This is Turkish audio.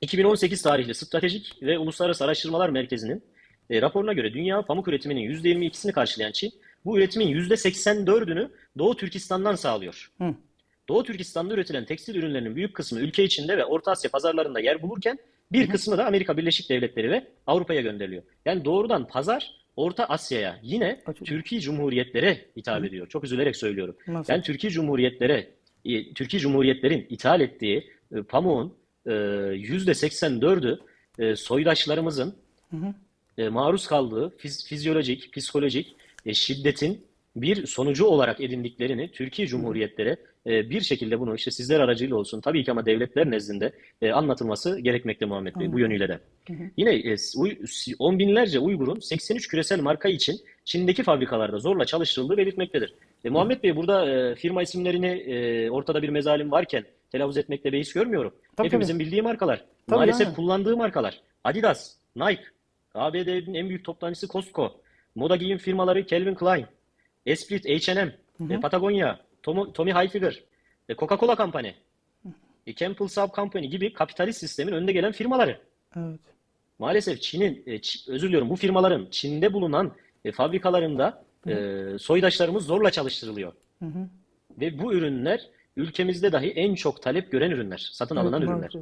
2018 tarihli Stratejik ve Uluslararası Araştırmalar Merkezi'nin e, raporuna göre dünya pamuk üretiminin %22'sini karşılayan Çin, bu üretimin %84'ünü Doğu Türkistan'dan sağlıyor. Hı. Doğu Türkistan'da üretilen tekstil ürünlerinin büyük kısmı ülke içinde ve Orta Asya pazarlarında yer bulurken bir kısmı da Amerika Birleşik Devletleri ve Avrupa'ya gönderiliyor. Yani doğrudan pazar Orta Asya'ya yine Açılıyor. Türkiye Cumhuriyetlere hitap ediyor. Çok üzülerek söylüyorum. Nasıl? Yani Türkiye Cumhuriyetlere, Türkiye Cumhuriyetlerin ithal ettiği e, pamuğun %84'ü e, soydaşlarımızın Hı hı. e, maruz kaldığı fiz- fizyolojik, psikolojik e, şiddetin bir sonucu olarak edindiklerini Türkiye Cumhuriyetlere e, bir şekilde bunu işte sizler aracıyla olsun tabii ki ama devletler nezdinde e, anlatılması gerekmekte Muhammed Bey bu Anladım. yönüyle de. Hı hı. Yine e, on binlerce Uygur'un 83 küresel marka için Çin'deki fabrikalarda zorla çalıştırıldığı belirtmektedir. E, Muhammed Bey burada e, firma isimlerini e, ortada bir mezalim varken telaffuz etmekte beis görmüyorum. Tabii, Hepimizin bildiği markalar. Tabii, Maalesef aynen. kullandığı markalar. Adidas, Nike, ABD'nin en büyük toptancısı Costco, moda giyim firmaları Calvin Klein, Esprit, H&M, e. Patagonia, Tom- Tommy Hilfiger, e, Coca-Cola Company, e, Campbell Soup Company gibi kapitalist sistemin önde gelen firmaları. Evet. Maalesef Çin'in, e, özür diliyorum bu firmaların Çin'de bulunan e, fabrikalarında e, soydaşlarımız zorla çalıştırılıyor. Hı hı. Ve bu ürünler ülkemizde dahi en çok talep gören ürünler, satın alınan ürünler.